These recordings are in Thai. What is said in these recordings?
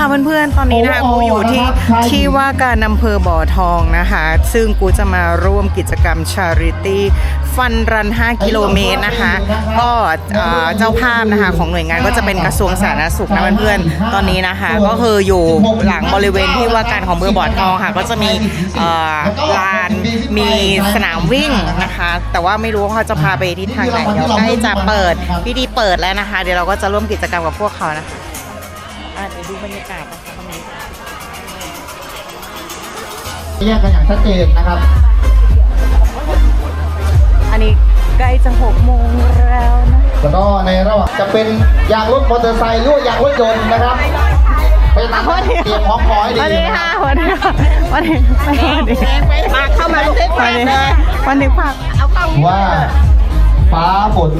ค่ะเพื่อนๆ ตอนนี้นะคะกูอยู่ที่ที่ว่าการอำเภอบ่อทองนะคะ ซึ่งกูจะมาร่วมกิจกรรม Charity ฟันรัน 5 กิโลเมตรนะคะ ก็เอ่อเจ้าภาพนะคะของหน่วยงานก็จะเป็นกระทรวงสาธารณสุขนะเพื่อนๆ ตอนนี้นะคะ ก็คืออยู่หลังบริเวณที่ว่าการของอำเภอบ่อทองค่ะ ก็จะมีเอ่อลานมีสนามวิ่งนะคะ แต่ว่าไม่รู้ว่าเขาจะพาไปทิศทางไหนเดี๋ยวใกล้จะเปิดพิธีเปิดแล้วนะคะ เดี๋ยวเราก็จะร่วมกิจกรรมกับพวกเขานะคะ อะเดี๋ยวดูบรรยากาศนะคะตรงนี้แยกกันอย่างชัดเจนนะครับ อันนี้ใกล้จะหกโมงแล้วนะแล้วก็ในระหว่างจะเป็นยางรถมอเตอร์ไซค์หรือว่ายางรถยนต์นะครับไปตามเตรียมพร้อมพอให้ดีวันนี้นะคค่ะรับวันนี้ค่ะวันนี้วันนี้มาเข้ามาลูกวันนี้วันนี้ผักเอาเข้าว่า ฟ้าฝน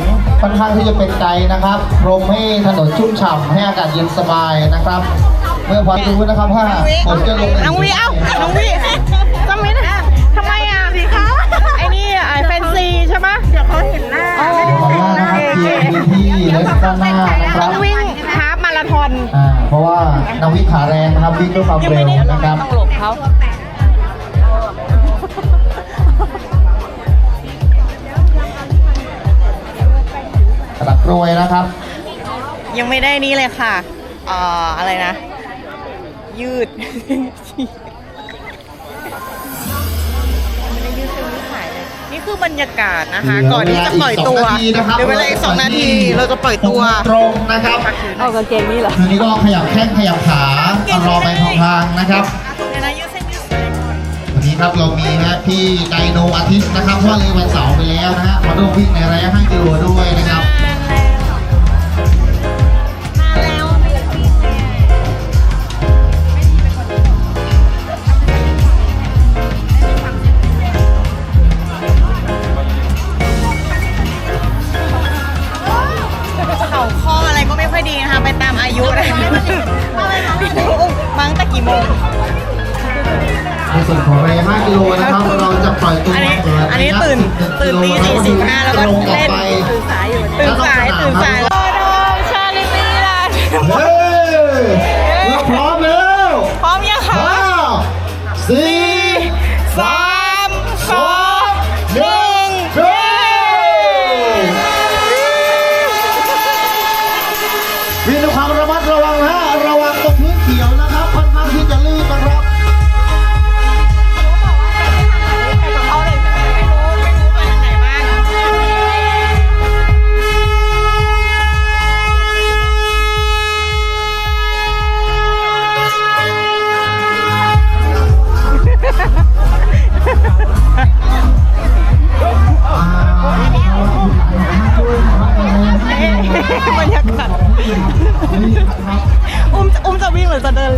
ค่อนข้างที่จะเป็นใจนะครับพรมให้ถนนชุ่มฉ่ำให้อากาศเย็นสบายนะครับ เมื่อพอดูนะครับว่าฝนจะลงน้องวีเอ้าน้องวีจำไม่ได้ทำไมอะสีขาวไอ้นี่ไอ้แฟนซีใช่ไหมเดี๋ยวเขาเห็นหน้าขออนุญาตนะครับเกียร์พื้นที่และด้านหน้านะคต้รัอบงวิ่งฮาล์ฟมาราธอนอ่าเพราะว่านักวิ่งขาแรงนะครับวิ่งด้วยความยังเร็ไม่วได้นะครับ ระดักรวยนะครับ ยังไม่ได้นี่เลยค่ะเอ่ออะไรนะ ยืด ไม่ได้ยืดเส้นยืดสายเลยนี่คือบรรยากาศนะคะ ก่อนที่จะปล่อยตัวเหลือเวลาอีกสองนาทีนะครับเดี๋ยวเวลาอีกสองนาทีเราจะปล่อยตัว ตรงนะครับเอากางเกงนี่เหรอคืนนี้ก็ขยับแข้งขยับขาเอารอไปทางทางนะครับ เดี๋ยวนะยืดเส้นยืดสายก่อนวันนี้ครับเรามีนะพี่ไดโนอาทิตย์นะครับเพราะว่าเลยวันเสาร์ไปแล้วนะฮะมาร่วมวิ่งในระยะ5กิโลด้วยนะครับ นะคะไปตามอายุนะมั้งแต่กี่โมง ในส่วนของระยะ5กิโลนะครับเราจะปล่อยตัวอันนี้เปิดอันนี้ตื่นตื่นตีสี่สิบห้าแล้วก็ตรงต่อเล่นไปตื่นสายอยู่ตื่นสายตื่นสาย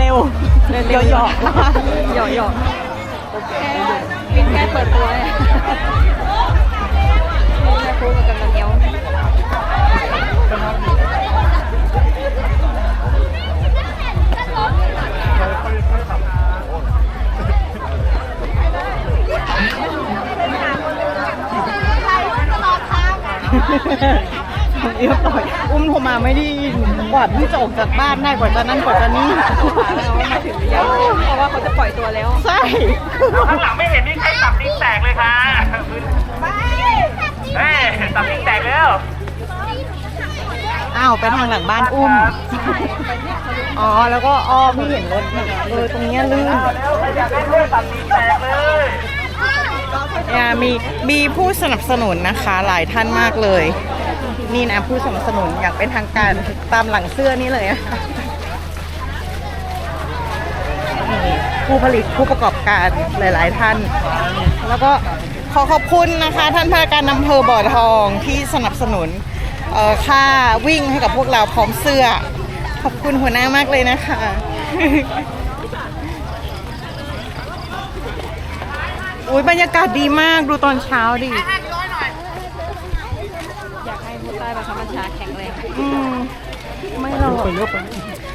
เดินเร็วเดี๋ยวหยอกหยอกหยอกเป็นแค่เปิดตัวเลยแม่พูดกับกันเดียว เรียบร้อย อุ้มโทรมาไม่ได้ยินกว่าที่จะออกจากบ้านได้กว่าจะนั่นกว่าจะนี่มาถึงหรือยังเพราะว่าเขาจะปล่อยตัวแล้ว ใช่ข้างหลังไม่เห็นมีใครตับนิ้งแตกเลยค่ะเฮ้ยตับนิ้งแตกแล้วอ้าวไปทางหลังบ้านอุ้ม อ๋อแล้วก็อ้อมไม่เห็นรถเออตรงเนี้ยลื่นอยากให้เพื่อนตับนิ้งแตกเลยเนี่ยมีมีผู้สนับสนุนนะคะหลายท่านมากเลย นี่นะผู้สนับสนุนอย่างเป็นทางการตามหลังเสื้อนี่เลยอะผู้ผลิตผู้ประกอบการหลาย ๆ ท่าน แล้วก็ขอขอบคุณนะคะท่านพนักการอำเภอบ่อทองที่สนับสนุนเอ่อค่าวิ่งให้กับพวกเราพร้อมเสื้อ ขอบคุณหัวหน้ามากเลยนะคะอุ้ยบรรยากาศดีมากดูตอนเช้าดิ อยากให้ผู้ใต้บังคับบัญชาแข็งแรงอืมไม่หรอก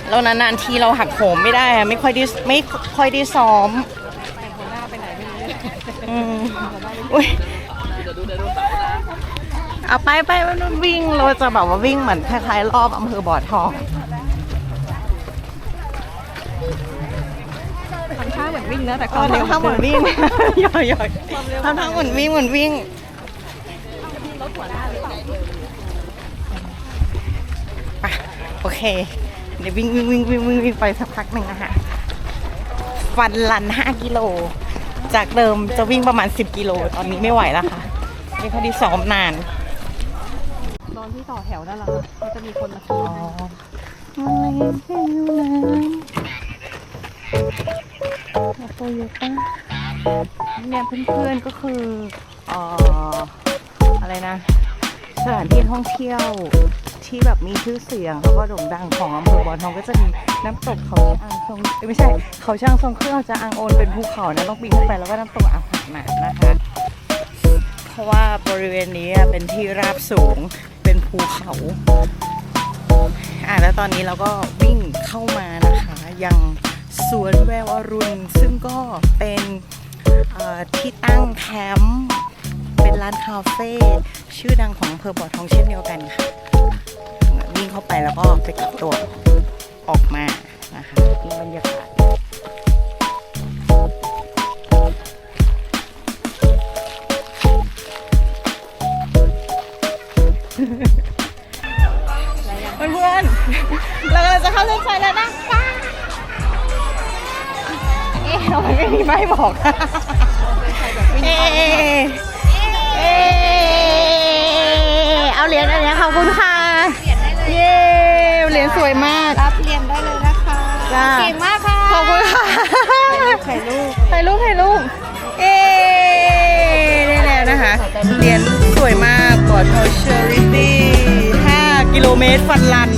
เรานานๆทีเราหักโหมไม่ได้อะไม่ค่อยได้ไม่ค่อยได้ซ้อมแต่หัวหน้าไปไหนไม่รู้อืมอุ้ยเอาไปไปมันวิ่งเราจะแบบว่าวิ่งเหมือนคล้ายๆรอบอำเภอบ่อทองทำท่าเหมือนวิ่งนะแต่เออทำท่าเหมือนวิ่งหย่อยหย่อยทำท่าเหมือนวิ่งเหมือนวิ่ง รถหัวหน้าหรื อเปล่าไปโอเค เดี๋ยววิ่งวิ่งวิ่งวิ่งวิ่งวิ่งไปสักพักหนึ่งนะคะฟันลัน 5 กิโล จากเดิมจะวิ่งประมาณ 10 กิโล ตอนนี้ไม่ไหวแล้วค่ะนี่พอดีซ้อมนาน ตอนที่ต่อแถวนั่นแหละค่ะเขาจะมีคนมาขี่อ๋ออะไรไม่รู้นะโตโยต้าเนี่ยเพื่อนๆก็คือเอ่อ อะไรนะ สถานที่ท่องเที่ยวที่แบบมีชื่อเสียงแล้วก็โด่งดังของอำเภอบ่อทองก็จะมีน้ำตกเขาช่างทรงเอ้ยไม่ใช่ เขาช่างทรงเครื่องจะอังโอนเป็นภูเขานะต้องปีนขึ้นไปแล้วก็น้ำตกอ่างหันานะคะ เพราะว่าบริเวณนี้อะเป็นที่ราบสูงเป็นภูเขาอ่าแล้วตอนนี้เราก็วิ่งเข้ามานะคะ ยังสวนแววอรุณ ซึ่งก็เป็นเอ่อที่ตั้งแคมป์ ร้านคาเฟ่ชื่อดังของอำเภอบ่อทองเช่นเดียวกันค่ะวิ่งเข้าไปแล้วก็ไปกลับตัวออกมานะคะนี่บรรยากาศเพื่อนๆเรากำลังจะเข้าเส้นชัยแล้วนะป้าเอ๊ะทำไมไม่มีไม้บอกเอะ เอ๊ะเอ๊ะเอาเหรียญอันนี้ขอบคุณค่ะ เย้เหรียญสวยมาก รับเรียนได้เลยนะคะจ้า เก่งมากค่ะขอบคุณค่ะถ่ายรูปถ่ายรูปถ่ายรูปเอ๊ได้แล้วนะคะเหรียญสวยมากบอดโทเชอริตี้5กิโลเมตรฟันลัน